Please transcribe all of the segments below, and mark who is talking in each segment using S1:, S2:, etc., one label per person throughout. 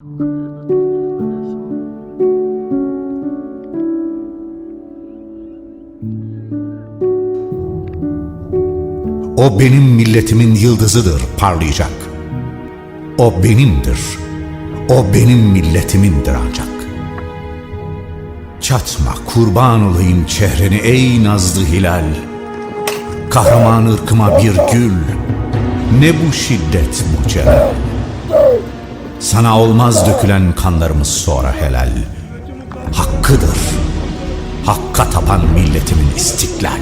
S1: O benim milletimin yıldızıdır parlayacak. O benimdir. O benim milletimindir ancak. Çatma kurban olayım çehreni ey nazlı hilal. Kahraman ırkıma bir gül. Ne bu şiddet bu celal. Sana olmaz dökülen kanlarımız sonra helal. Hakkıdır. Hakka tapan milletimin istiklal.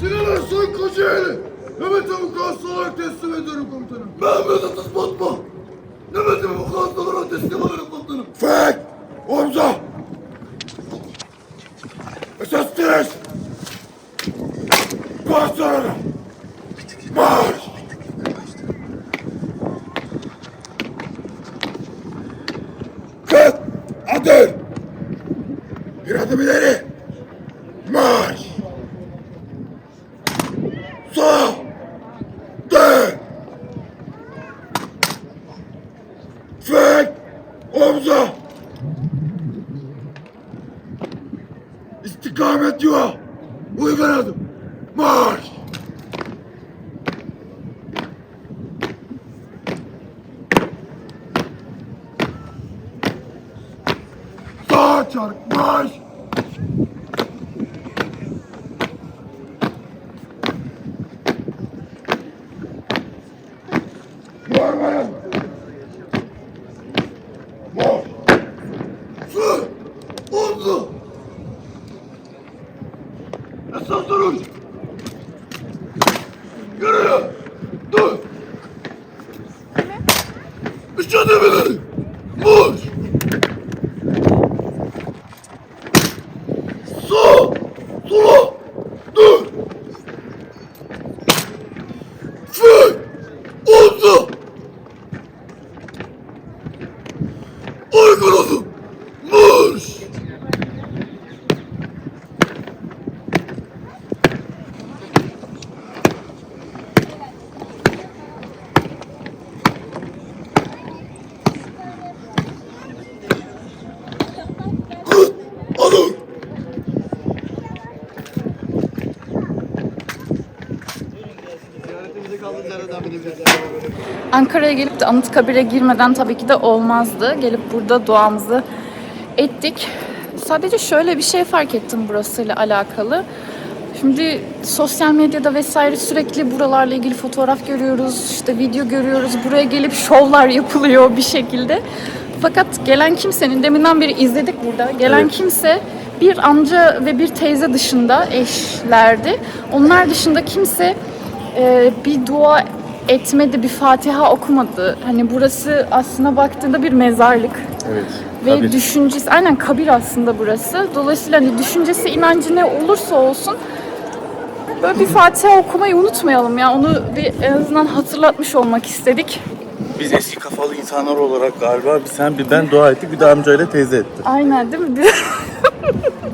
S2: Sinan Ersoy Kocaeli. Mehmet Avukatsı olarak teslim ediyorum komutanım. Mehmet Atas Batma. Mehmet Avukatsı olarak teslim ederim komutanım. Fek! Omza! Esas direş! Baş sonra! Marş! Kalk! Adır! Bir adım ileri! Marş! Sağ! Dön! Fek! Omza! İstikamet yuva! Uygun adım! Marş! Sağ çark! Marş! Görmeyin! Marş! Su! Omzu! Esas duruş!
S3: Ankara'ya gelip de Anıtkabir'e girmeden tabii ki de olmazdı. Gelip burada duamızı ettik. Sadece şöyle bir şey fark ettim burasıyla alakalı. Şimdi sosyal medyada vesaire sürekli buralarla ilgili fotoğraf görüyoruz, işte video görüyoruz. Buraya gelip şovlar yapılıyor bir şekilde. Fakat gelen kimsenin, deminden beri izledik burada. Gelen kimse bir amca ve bir teyze dışında eşlerdi. Onlar dışında kimse e, bir dua etmedi, bir Fatiha okumadı. Hani burası aslına baktığında bir mezarlık.
S4: Evet.
S3: Ve
S4: tabii.
S3: düşüncesi, aynen kabir aslında burası. Dolayısıyla hani düşüncesi, inancı ne olursa olsun böyle bir Fatiha okumayı unutmayalım ya. Onu bir en azından hatırlatmış olmak istedik.
S4: Biz eski kafalı insanlar olarak galiba bir sen bir ben dua ettik bir de amcayla teyze etti.
S3: Aynen değil mi?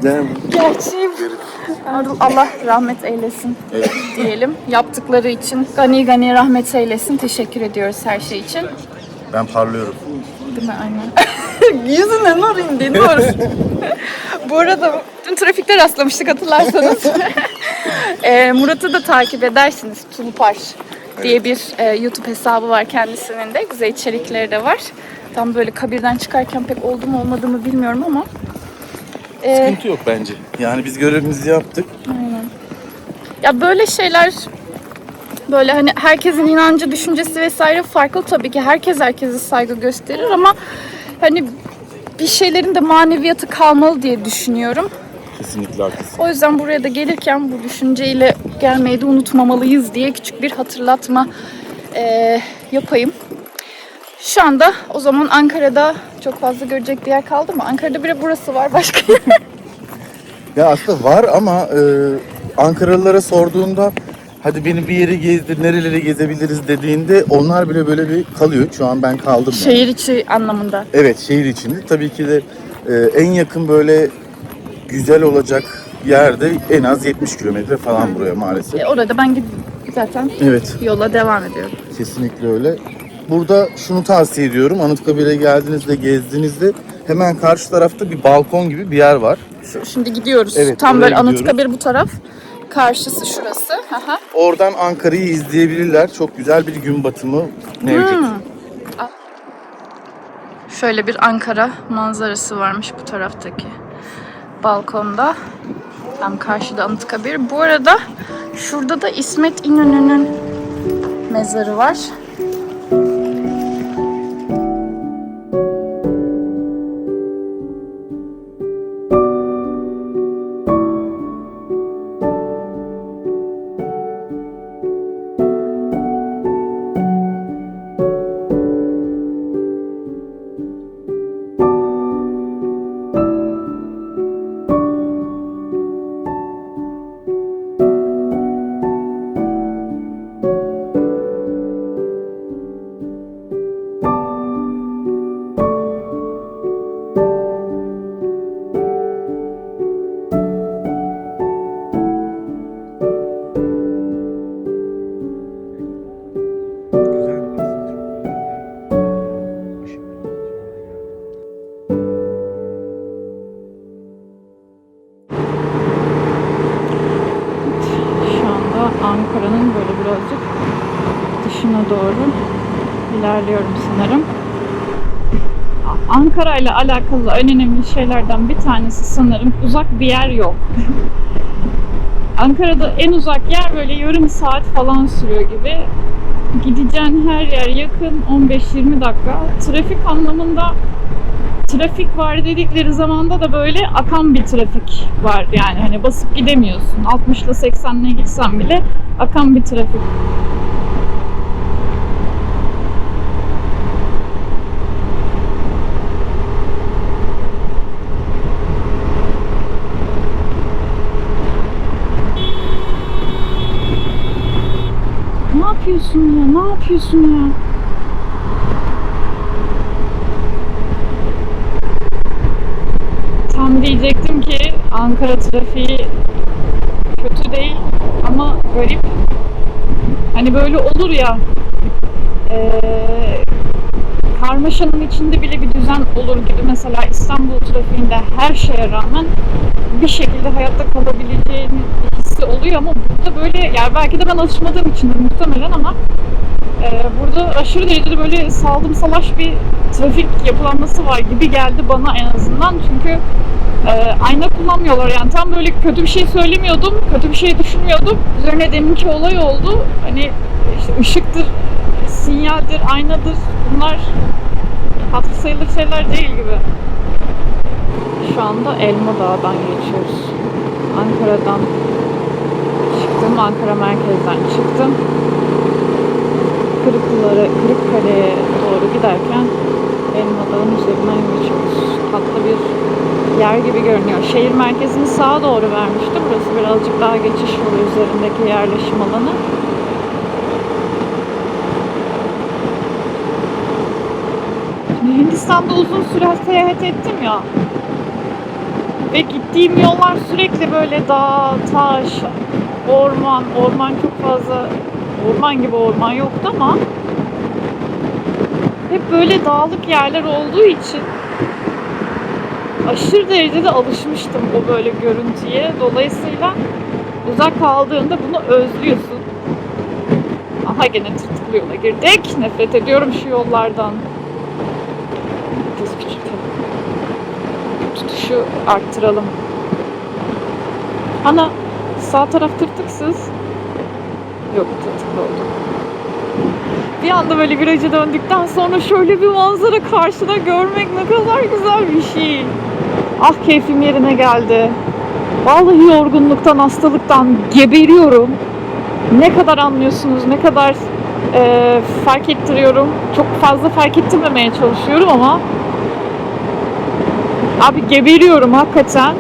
S3: Gerçeğim. Allah rahmet eylesin
S4: Evet.
S3: diyelim. Yaptıkları için gani gani rahmet eylesin. Teşekkür ediyoruz her şey için.
S4: ben parlıyorum.
S3: Değil mi? Aynen. Nur indi, nur. Bu arada dün trafikte rastlamıştık hatırlarsanız. Ee, Murat'ı da takip edersiniz. Tulupar diye bir e, YouTube hesabı var kendisinin de. Güzel içerikleri de var. Tam böyle kabirden çıkarken pek oldu mu olmadı mı bilmiyorum ama. Ee,
S4: Sıkıntı yok bence. Yani biz görevimizi yaptık.
S3: Ya böyle şeyler böyle hani herkesin inancı, düşüncesi vesaire farklı tabii ki. Herkes herkese saygı gösterir ama hani bir şeylerin de maneviyatı kalmalı diye düşünüyorum.
S4: Kesinlikle haklısın.
S3: O yüzden buraya da gelirken bu düşünceyle gelmeyi de unutmamalıyız diye küçük bir hatırlatma eee, yapayım. Şu anda o zaman Ankara'da çok fazla görecek bir yer kaldı mı? Ankara'da bir de burası var başka yer.
S4: Ya aslında var ama e, Ankaralılara sorduğunda hadi beni bir yere gezdir, nereleri gezebiliriz dediğinde onlar bile böyle bir kalıyor. Şu an ben kaldım. yani.
S3: Şehir içi anlamında.
S4: Evet şehir içinde. Tabii ki de e, en yakın böyle güzel olacak yerde en az 70 kilometre falan buraya maalesef.
S3: E, orada ben gid- zaten
S4: Evet
S3: yola devam ediyorum.
S4: kesinlikle öyle. Burada şunu tavsiye ediyorum. Anıtkabir'e geldiğinizde, gezdiğinizde hemen karşı tarafta bir balkon gibi bir yer var.
S3: Şimdi gidiyoruz.
S4: Evet,
S3: Tam böyle
S4: gidiyoruz.
S3: Anıtkabir bu taraf. Karşısı şurası. Aha.
S4: Oradan Ankara'yı izleyebilirler. Çok güzel bir gün batımı mevcut.
S3: Şöyle bir Ankara manzarası varmış bu taraftaki balkonda. Tam karşıda Anıtkabir. Bu arada şurada da İsmet İnönü'nün mezarı var. A- Ankara ile alakalı en önemli şeylerden bir tanesi sanırım uzak bir yer yok. Ankara'da en uzak yer böyle yarım saat falan sürüyor gibi. Gideceğin her yer yakın 15-20 dakika. Trafik anlamında trafik var dedikleri zamanda da böyle akan bir trafik var yani hani basıp gidemiyorsun. 60 ile 80 ile gitsen bile akan bir trafik. Ne yapıyorsun ya? Ne yapıyorsun ya? Tam diyecektim ki Ankara trafiği kötü değil ama garip. Hani böyle olur ya eee, karmaşanın içinde bile bir düzen olur gibi. Mesela İstanbul trafiğinde her şeye rağmen bir şekilde hayatta kalabileceğin hissi oluyor ama burada böyle yani belki de ben alışmadığım içindir muhtemelen ama ee, burada aşırı derecede böyle saldım salaş bir trafik yapılanması var gibi geldi bana en azından. Çünkü e, ayna kullanmıyorlar yani tam böyle kötü bir şey söylemiyordum, kötü bir şey düşünmüyordum. Üzerine deminki olay oldu. Hani işte ışıktır, sinyaldir, aynadır bunlar hatır sayılır şeyler değil gibi. Şu anda Elma Dağı'dan geçiyoruz. Ankara'dan çıktım, Ankara merkezden çıktım. Kırıklılara, Kırıkkale'ye doğru giderken Elma Dağı'nın üzerinden geçiyoruz. Tatlı bir yer gibi görünüyor. Şehir merkezini sağa doğru vermişti. Burası birazcık daha geçiş yolu üzerindeki yerleşim alanı. Hindistan'da uzun süre seyahat ettim ya. Ve gittiğim yollar sürekli böyle dağ, taş, orman, orman çok fazla orman gibi orman yoktu ama hep böyle dağlık yerler olduğu için aşırı derecede alışmıştım o böyle görüntüye. Dolayısıyla uzak kaldığında bunu özlüyorsun. Aha gene tırtıklı yola girdik. Nefret ediyorum şu yollardan. Vites küçültelim. Tutuşu arttıralım. Ana sağ taraf tırtıksız. Yok tırtıklı oldu. Bir anda böyle viraja döndükten sonra şöyle bir manzara karşıda görmek ne kadar güzel bir şey. Ah keyfim yerine geldi. Vallahi yorgunluktan, hastalıktan geberiyorum. Ne kadar anlıyorsunuz, ne kadar e, fark ettiriyorum. Çok fazla fark ettirmemeye çalışıyorum ama abi geberiyorum hakikaten.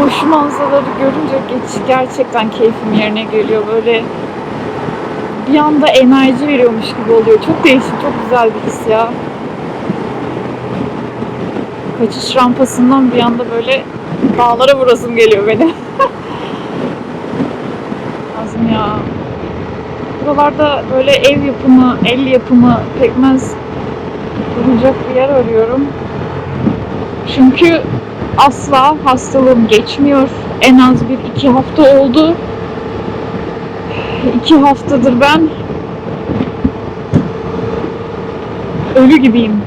S3: Ama şu manzaraları görünce geç, gerçekten keyfim yerine geliyor. Böyle bir anda enerji veriyormuş gibi oluyor. Çok değişik, çok güzel bir his ya. Kaçış rampasından bir anda böyle dağlara vurasım geliyor benim. Lazım ya. Buralarda böyle ev yapımı, el yapımı pekmez bulacak bir yer arıyorum. Çünkü asla hastalığım geçmiyor. En az bir iki hafta oldu. İki haftadır ben ölü gibiyim.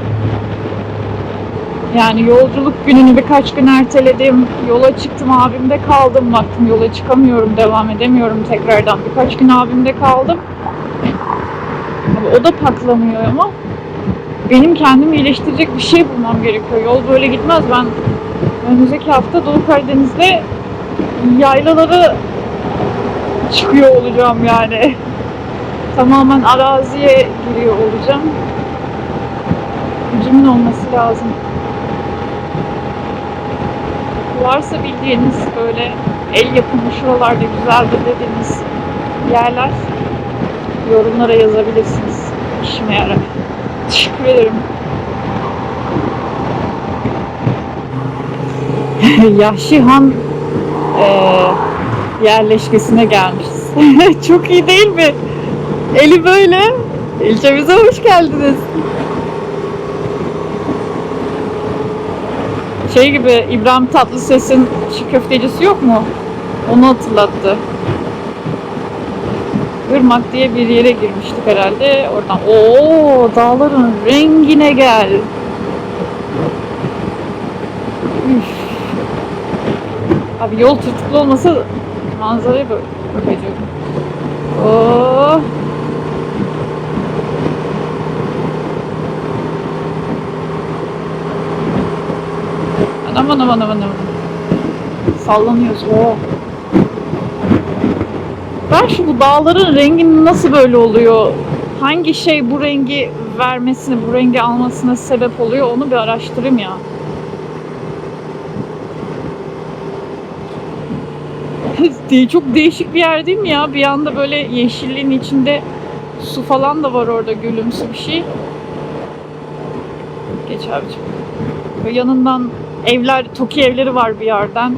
S3: Yani yolculuk gününü birkaç gün erteledim. Yola çıktım abimde kaldım. Baktım yola çıkamıyorum, devam edemiyorum tekrardan. Birkaç gün abimde kaldım. O da patlamıyor ama benim kendimi iyileştirecek bir şey bulmam gerekiyor. Yol böyle gitmez. Ben önümüzdeki hafta Doğu Karadeniz'de yaylalara çıkıyor olacağım yani. Tamamen araziye giriyor olacağım. Gücümün olması lazım. Varsa bildiğiniz böyle el yapımı şuralarda güzeldir dediğiniz yerler yorumlara yazabilirsiniz. İşime yarar. Teşekkür ederim. Yahşi Han eee, yerleşkesine gelmişiz. Çok iyi değil mi? Eli böyle. İlçemize hoş geldiniz. Şey gibi İbrahim Tatlıses'in çiğ köftecisi yok mu? Onu hatırlattı. Irmak diye bir yere girmiştik herhalde. Oradan ooo dağların rengine gel. Üf. Abi yol tırtıklı olmasa manzaraya bak bakacağım. Oo. Anam anam anam anam. Sallanıyoruz. Oo. Ben şu bu dağların renginin nasıl böyle oluyor? Hangi şey bu rengi vermesine, bu rengi almasına sebep oluyor? Onu bir araştırayım ya. Değil, Çok değişik bir yer değil mi ya? Bir anda böyle yeşilliğin içinde su falan da var orada gülümsü bir şey. Geç abicim. Böyle yanından evler, TOKİ evleri var bir yerden.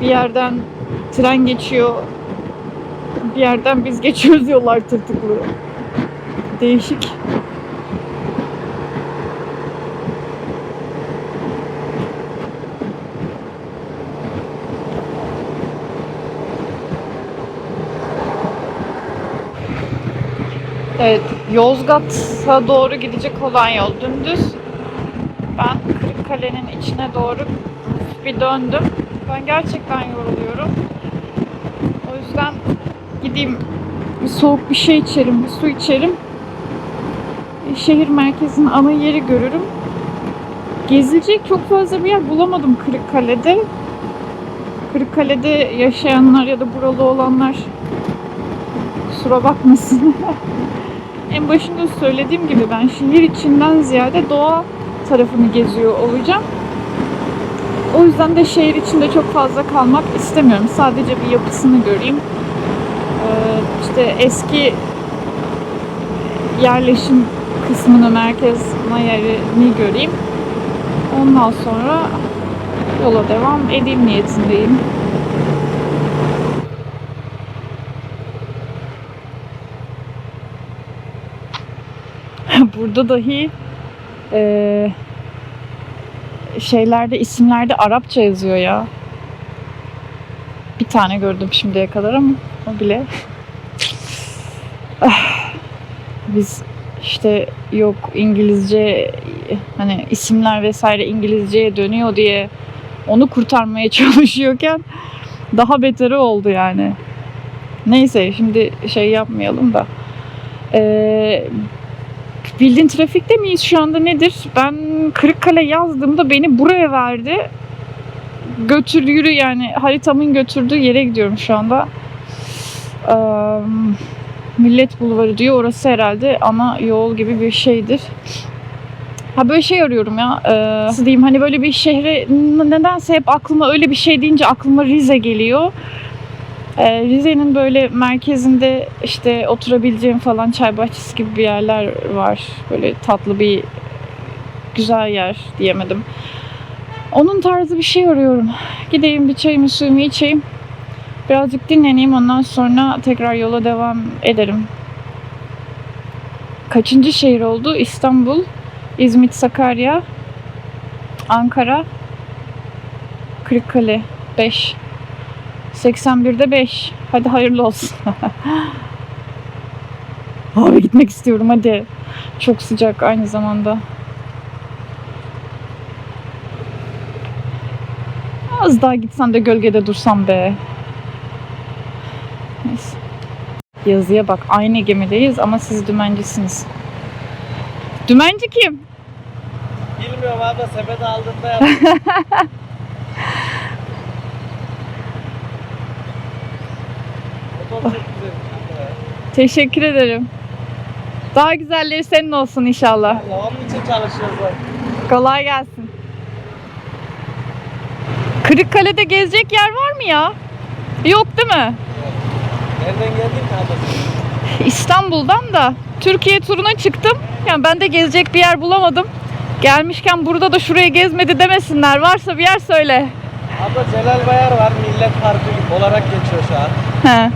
S3: Bir yerden tren geçiyor. Bir yerden biz geçiyoruz yollar tırtıklı. Değişik. Evet, Yozgat'a doğru gidecek olan yol dümdüz. Ben Kırıkkale'nin içine doğru bir döndüm. Ben gerçekten yoruluyorum. O yüzden gideyim bir soğuk bir şey içerim, bir su içerim. Şehir merkezinin ana yeri görürüm. Gezilecek çok fazla bir yer bulamadım Kırıkkale'de. Kırıkkale'de yaşayanlar ya da buralı olanlar kusura bakmasın. en başında söylediğim gibi ben şehir içinden ziyade doğa tarafını geziyor olacağım. O yüzden de şehir içinde çok fazla kalmak istemiyorum. Sadece bir yapısını göreyim. Ee, işte eski yerleşim kısmını, merkez yerini göreyim. Ondan sonra yola devam edeyim niyetindeyim. Burada dahi eee şeylerde isimlerde Arapça yazıyor ya. Bir tane gördüm şimdiye kadar ama o bile. Ah, Biz işte yok İngilizce hani isimler vesaire İngilizceye dönüyor diye onu kurtarmaya çalışıyorken daha beteri oldu yani. Neyse şimdi şey yapmayalım da. Ee, Bildiğin trafikte miyiz şu anda nedir? Ben Kırıkkale yazdığımda beni buraya verdi. Götür yürü yani haritamın götürdüğü yere gidiyorum şu anda. Ee, Millet Bulvarı diyor. Orası herhalde ana yol gibi bir şeydir. Ha böyle şey arıyorum ya. E, nasıl diyeyim hani böyle bir şehre nedense hep aklıma öyle bir şey deyince aklıma Rize geliyor. Ee, Rize'nin böyle merkezinde işte oturabileceğim falan çay bahçesi gibi bir yerler var. Böyle tatlı bir güzel yer diyemedim. Onun tarzı bir şey arıyorum. Gideyim bir çayımı suyumu içeyim. Birazcık dinleneyim ondan sonra tekrar yola devam ederim. kaçıncı şehir oldu? İstanbul, İzmit, Sakarya, Ankara, Kırıkkale 5. 81'de 5. Hadi hayırlı olsun. Abi gitmek istiyorum hadi. Çok sıcak aynı zamanda. Az daha gitsem de gölgede dursam be. Neyse. Yazıya bak. Aynı gemideyiz ama siz dümencisiniz. Dümenci kim?
S5: Bilmiyorum abi sepet aldığında yaptım. Motor çok güzelmiş abi ya.
S3: Teşekkür ederim. Daha güzelleri senin olsun inşallah.
S5: Allah onun için çalışıyoruz.
S3: Kolay gelsin. Kırıkkale'de gezecek yer var mı ya? Yok değil mi?
S5: Nereden geldin ki?
S3: İstanbul'dan da Türkiye turuna çıktım. Yani ben de gezecek bir yer bulamadım. Gelmişken burada da şurayı gezmedi demesinler. Varsa bir yer söyle.
S5: Abla Celal Bayar var Millet Parkı olarak geçiyor şu an.
S3: He.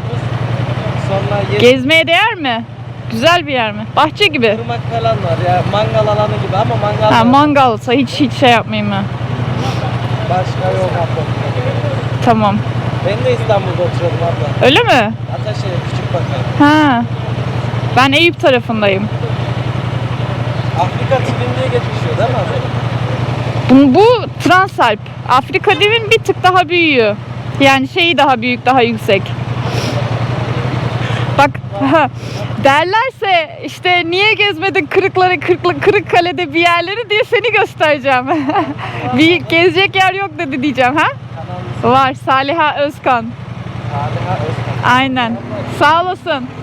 S5: Sonra yedi
S3: Gezmeye değer mi? Güzel bir yer mi? Bahçe gibi.
S5: Irmak falan var ya mangal alanı gibi ama mangal
S3: Ha, mangalsa hiç hiç şey yapmayayım ben.
S5: başka yok abla.
S3: Tamam.
S5: Ben de İstanbul'da oturuyordum abla.
S3: Öyle mi?
S5: Ataşehir küçük bakar.
S3: Ha. Ben Eyüp tarafındayım.
S5: Afrika tipin diye geçmişiyor değil mi abi?
S3: Bu, bu Transalp. Afrika divin bir tık daha büyüyor. Yani şeyi daha büyük, daha yüksek. Derlerse işte niye gezmedin kırıkları kırıklı Kırıkkale'de bir yerleri diye seni göstereceğim. bir gezecek yer yok dedi diyeceğim ha? Var Saliha Özkan.
S5: Saliha Özkan.
S3: Aynen. Sağ olasın.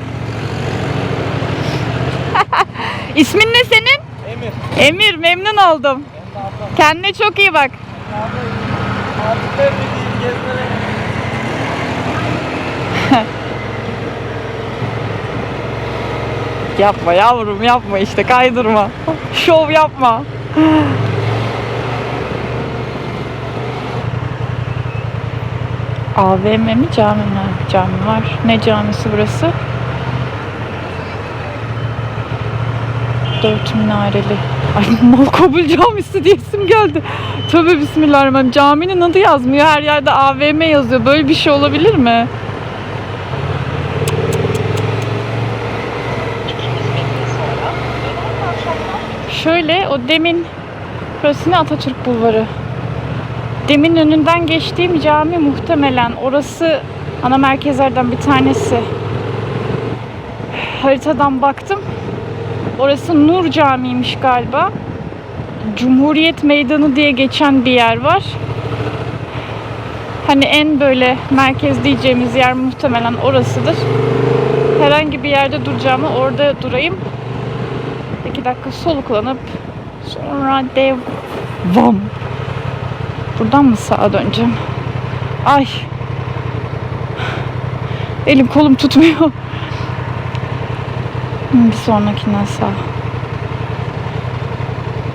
S3: İsmin ne senin?
S5: Emir.
S3: Emir memnun oldum.
S5: Ben.
S3: Kendine çok iyi bak.
S5: Abimler dediğim gezmelere
S3: Yapma yavrum yapma işte kaydırma. Şov yapma. AVM mi cami mi? Cami var. Ne camisi burası? Dört minareli. Ay mal kabul camisi diye isim geldi. Tövbe bismillahirrahmanirrahim. Caminin adı yazmıyor. Her yerde AVM yazıyor. Böyle bir şey olabilir mi? Şöyle o demin burası ne Atatürk Bulvarı. Demin önünden geçtiğim cami muhtemelen orası ana merkezlerden bir tanesi. Haritadan baktım. Orası Nur Camii'ymiş galiba. Cumhuriyet Meydanı diye geçen bir yer var. Hani en böyle merkez diyeceğimiz yer muhtemelen orasıdır. Herhangi bir yerde duracağımı orada durayım. Dakika soluklanıp sonra devam. Buradan mı sağa döneceğim? Ay. Elim kolum tutmuyor. Bir sonrakinden sağ.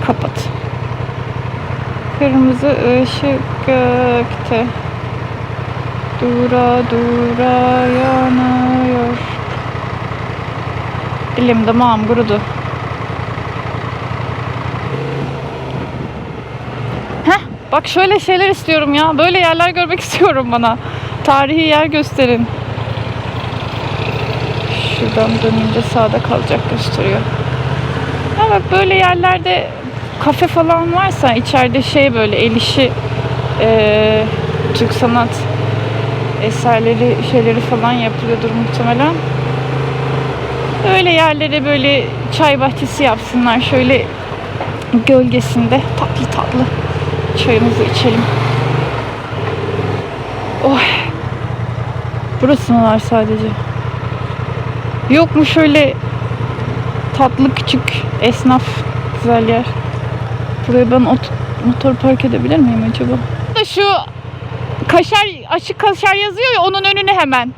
S3: Kapat. Kırmızı ışık gökte. Dura dura yanıyor. Dilim damağım kurudu. Bak şöyle şeyler istiyorum ya. Böyle yerler görmek istiyorum bana. Tarihi yer gösterin. Şuradan dönünce sağda kalacak gösteriyor. Ha bak böyle yerlerde kafe falan varsa içeride şey böyle el işi eee, Türk sanat eserleri şeyleri falan yapılıyordur muhtemelen. Öyle yerlere böyle çay bahçesi yapsınlar şöyle gölgesinde tatlı tatlı çayımızı içelim. Oh. Burası mı sadece? Yok mu şöyle tatlı küçük esnaf güzel yer? Buraya ben ot- motor park edebilir miyim acaba? Şu kaşar açık kaşar yazıyor ya onun önüne hemen.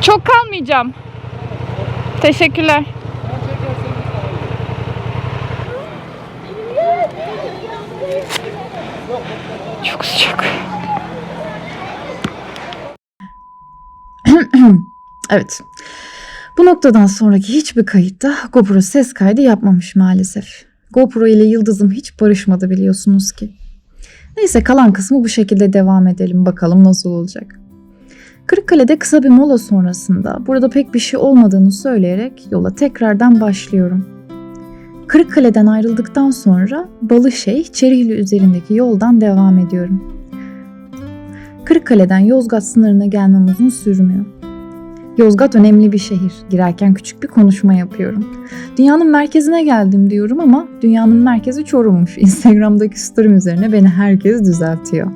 S3: Çok kalmayacağım. Teşekkürler. Çok sıcak.
S6: Evet. Bu noktadan sonraki hiçbir kayıtta GoPro ses kaydı yapmamış maalesef. GoPro ile Yıldız'ım hiç barışmadı biliyorsunuz ki. Neyse kalan kısmı bu şekilde devam edelim bakalım nasıl olacak. Kırıkkale'de kısa bir mola sonrasında burada pek bir şey olmadığını söyleyerek yola tekrardan başlıyorum. Kırıkkale'den ayrıldıktan sonra Balışehir Çerihli üzerindeki yoldan devam ediyorum. Kırıkkale'den Yozgat sınırına gelmem uzun sürmüyor. Yozgat önemli bir şehir. Girerken küçük bir konuşma yapıyorum. Dünyanın merkezine geldim diyorum ama dünyanın merkezi Çorum'muş. Instagram'daki story'm üzerine beni herkes düzeltiyor.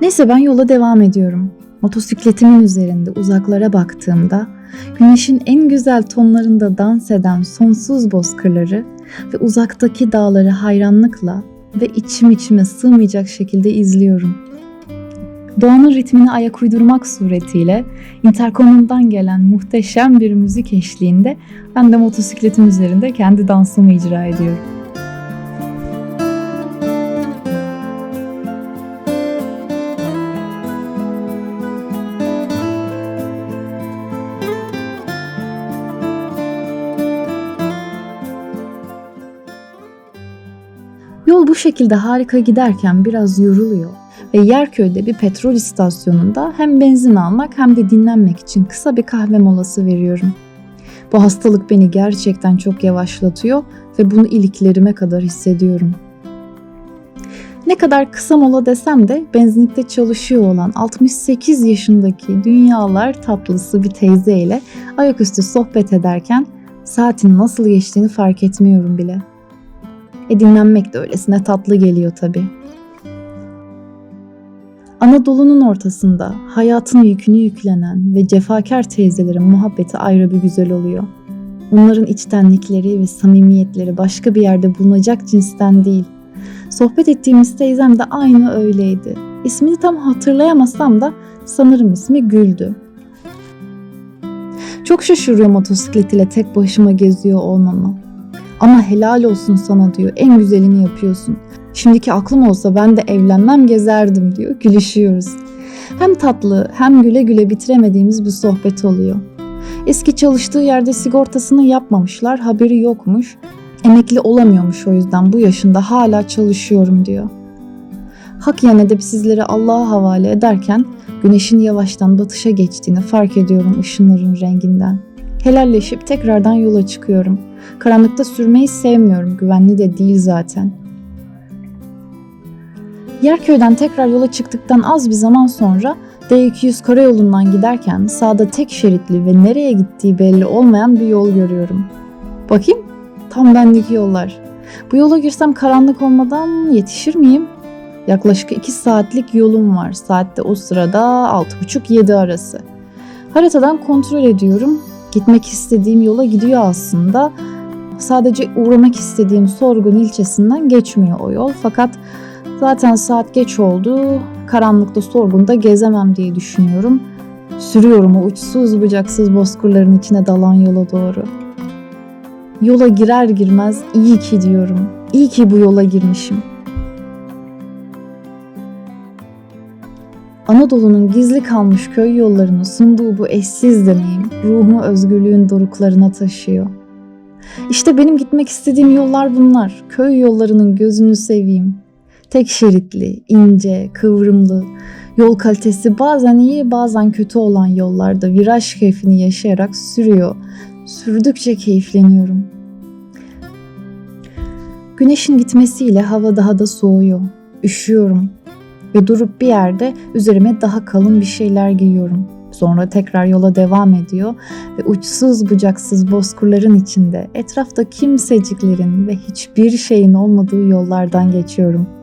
S6: Neyse ben yola devam ediyorum. Motosikletimin üzerinde uzaklara baktığımda güneşin en güzel tonlarında dans eden sonsuz bozkırları ve uzaktaki dağları hayranlıkla ve içim içime sığmayacak şekilde izliyorum. Doğanın ritmine ayak uydurmak suretiyle interkomumdan gelen muhteşem bir müzik eşliğinde ben de motosikletim üzerinde kendi dansımı icra ediyorum. Yol bu şekilde harika giderken biraz yoruluyor ve Yerköy'de bir petrol istasyonunda hem benzin almak hem de dinlenmek için kısa bir kahve molası veriyorum. Bu hastalık beni gerçekten çok yavaşlatıyor ve bunu iliklerime kadar hissediyorum. Ne kadar kısa mola desem de benzinlikte çalışıyor olan 68 yaşındaki dünyalar tatlısı bir teyze ile ayaküstü sohbet ederken saatin nasıl geçtiğini fark etmiyorum bile. E dinlenmek de öylesine tatlı geliyor tabii. Anadolu'nun ortasında hayatın yükünü yüklenen ve cefakar teyzelerin muhabbeti ayrı bir güzel oluyor. Onların içtenlikleri ve samimiyetleri başka bir yerde bulunacak cinsten değil. Sohbet ettiğimiz teyzem de aynı öyleydi. İsmini tam hatırlayamasam da sanırım ismi Gül'dü. Çok şaşırıyor motosiklet tek başıma geziyor olmama. Ama helal olsun sana diyor. En güzelini yapıyorsun. Şimdiki aklım olsa ben de evlenmem gezerdim diyor. Gülüşüyoruz. Hem tatlı hem güle güle bitiremediğimiz bir sohbet oluyor. Eski çalıştığı yerde sigortasını yapmamışlar, haberi yokmuş. Emekli olamıyormuş o yüzden bu yaşında hala çalışıyorum diyor. Hak yan edip sizleri Allah'a havale ederken güneşin yavaştan batışa geçtiğini fark ediyorum ışınların renginden. Helalleşip tekrardan yola çıkıyorum. Karanlıkta sürmeyi sevmiyorum, güvenli de değil zaten. Yerköy'den tekrar yola çıktıktan az bir zaman sonra D200 karayolundan giderken sağda tek şeritli ve nereye gittiği belli olmayan bir yol görüyorum. Bakayım, tam benlik yollar. Bu yola girsem karanlık olmadan yetişir miyim? Yaklaşık 2 saatlik yolum var. Saatte o sırada 6.30-7 arası. Haritadan kontrol ediyorum. Gitmek istediğim yola gidiyor aslında. Sadece uğramak istediğim Sorgun ilçesinden geçmiyor o yol. Fakat zaten saat geç oldu. Karanlıkta Sorgun'da gezemem diye düşünüyorum. Sürüyorum o uçsuz bucaksız bozkırların içine dalan yola doğru. Yola girer girmez iyi ki diyorum. İyi ki bu yola girmişim. Anadolu'nun gizli kalmış köy yollarını sunduğu bu eşsiz deneyim ruhumu özgürlüğün doruklarına taşıyor. İşte benim gitmek istediğim yollar bunlar. Köy yollarının gözünü seveyim. Tek şeritli, ince, kıvrımlı, yol kalitesi bazen iyi bazen kötü olan yollarda viraj keyfini yaşayarak sürüyor. Sürdükçe keyifleniyorum. Güneşin gitmesiyle hava daha da soğuyor. Üşüyorum ve durup bir yerde üzerime daha kalın bir şeyler giyiyorum. Sonra tekrar yola devam ediyor ve uçsuz bucaksız bozkırların içinde etrafta kimseciklerin ve hiçbir şeyin olmadığı yollardan geçiyorum.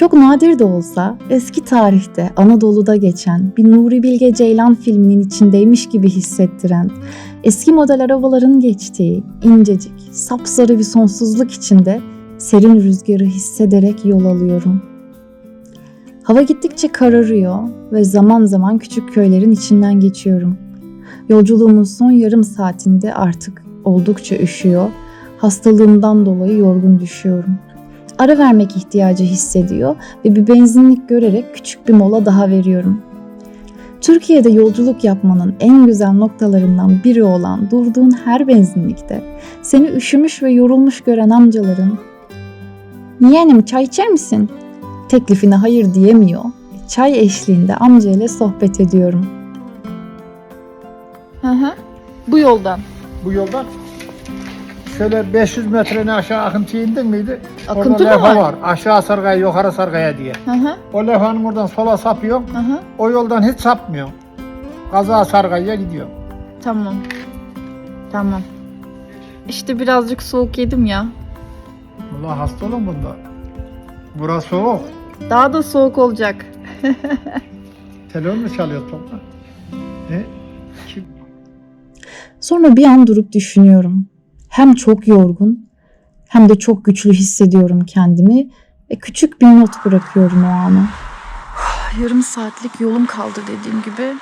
S6: Çok nadir de olsa eski tarihte Anadolu'da geçen bir Nuri Bilge Ceylan filminin içindeymiş gibi hissettiren, eski model arabaların geçtiği incecik, sapsarı bir sonsuzluk içinde serin rüzgarı hissederek yol alıyorum. Hava gittikçe kararıyor ve zaman zaman küçük köylerin içinden geçiyorum. Yolculuğumun son yarım saatinde artık oldukça üşüyor. Hastalığımdan dolayı yorgun düşüyorum. Ara vermek ihtiyacı hissediyor ve bir benzinlik görerek küçük bir mola daha veriyorum. Türkiye'de yolculuk yapmanın en güzel noktalarından biri olan durduğun her benzinlikte seni üşümüş ve yorulmuş gören amcaların "Yeğenim çay içer misin?" teklifine hayır diyemiyor. Çay eşliğinde amcayla sohbet ediyorum.
S3: Hı hı. Bu yoldan.
S7: bu yoldan. Şöyle 500 metreni aşağı akıntıya indin miydi?
S3: Akıntı
S7: Orada
S3: mı
S7: levha
S3: var?
S7: var. Aşağı sargaya, yukarı sargaya diye.
S3: Hı hı.
S7: O levhanın oradan sola sapıyor.
S3: Hı hı.
S7: O yoldan hiç sapmıyor. Kaza sargaya gidiyor.
S3: Tamam. Tamam. İşte birazcık soğuk yedim ya.
S7: Allah hasta olun bunda. Burası soğuk.
S3: Daha da soğuk olacak.
S7: Telefon mu çalıyor topla? Ne? Kim?
S6: Sonra bir an durup düşünüyorum. Hem çok yorgun hem de çok güçlü hissediyorum kendimi ve küçük bir not bırakıyorum o ana. Yarım saatlik yolum kaldı dediğim gibi.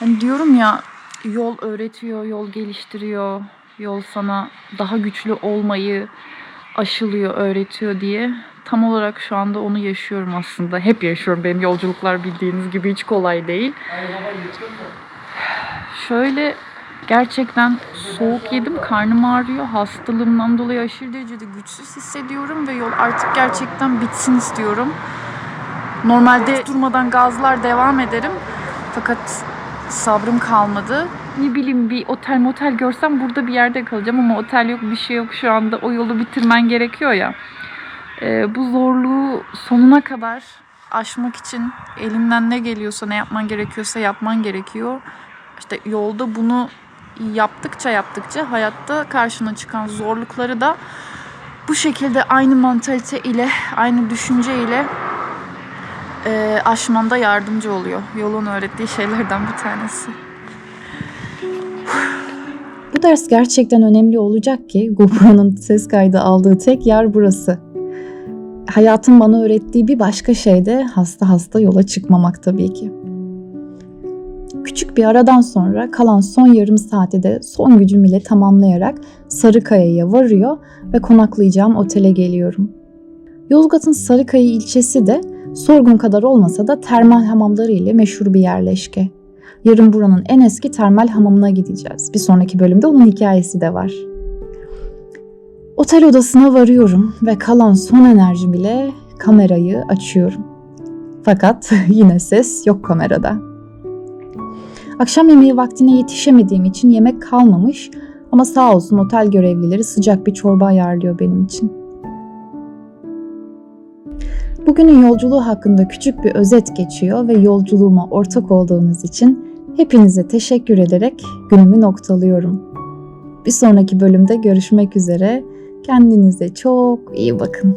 S6: Hani diyorum ya yol öğretiyor, yol geliştiriyor, yol sana daha güçlü olmayı aşılıyor, öğretiyor diye. Tam olarak şu anda onu yaşıyorum aslında. Hep yaşıyorum. Benim yolculuklar bildiğiniz gibi hiç kolay değil. Şöyle gerçekten soğuk yedim, karnım ağrıyor. Hastalığımdan dolayı aşırı derecede güçsüz hissediyorum ve yol artık gerçekten bitsin istiyorum. Normalde durmadan gazlar devam ederim. Fakat sabrım kalmadı. Ne bileyim bir otel motel görsem burada bir yerde kalacağım ama otel yok bir şey yok şu anda. O yolu bitirmen gerekiyor ya. Ee, bu zorluğu sonuna kadar aşmak için elinden ne geliyorsa ne yapman gerekiyorsa yapman gerekiyor. İşte yolda bunu yaptıkça yaptıkça hayatta karşına çıkan zorlukları da bu şekilde aynı mantalite ile, aynı düşünce ile e, aşmanda yardımcı oluyor. Yolun öğrettiği şeylerden bir tanesi. Bu ders gerçekten önemli olacak ki GoPro'nun ses kaydı aldığı tek yer burası. Hayatın bana öğrettiği bir başka şey de hasta hasta yola çıkmamak tabii ki. Küçük bir aradan sonra kalan son yarım saati de son gücüm ile tamamlayarak Sarıkaya'ya varıyor ve konaklayacağım otele geliyorum. Yozgat'ın Sarıkaya ilçesi de Sorgun kadar olmasa da termal hamamları ile meşhur bir yerleşke. Yarın buranın en eski termal hamamına gideceğiz. Bir sonraki bölümde onun hikayesi de var. Otel odasına varıyorum ve kalan son enerjim ile kamerayı açıyorum. Fakat yine ses yok kamerada. Akşam yemeği vaktine yetişemediğim için yemek kalmamış ama sağ olsun otel görevlileri sıcak bir çorba ayarlıyor benim için. Bugünün yolculuğu hakkında küçük bir özet geçiyor ve yolculuğuma ortak olduğunuz için hepinize teşekkür ederek günümü noktalıyorum. Bir sonraki bölümde görüşmek üzere. Kendinize çok iyi bakın.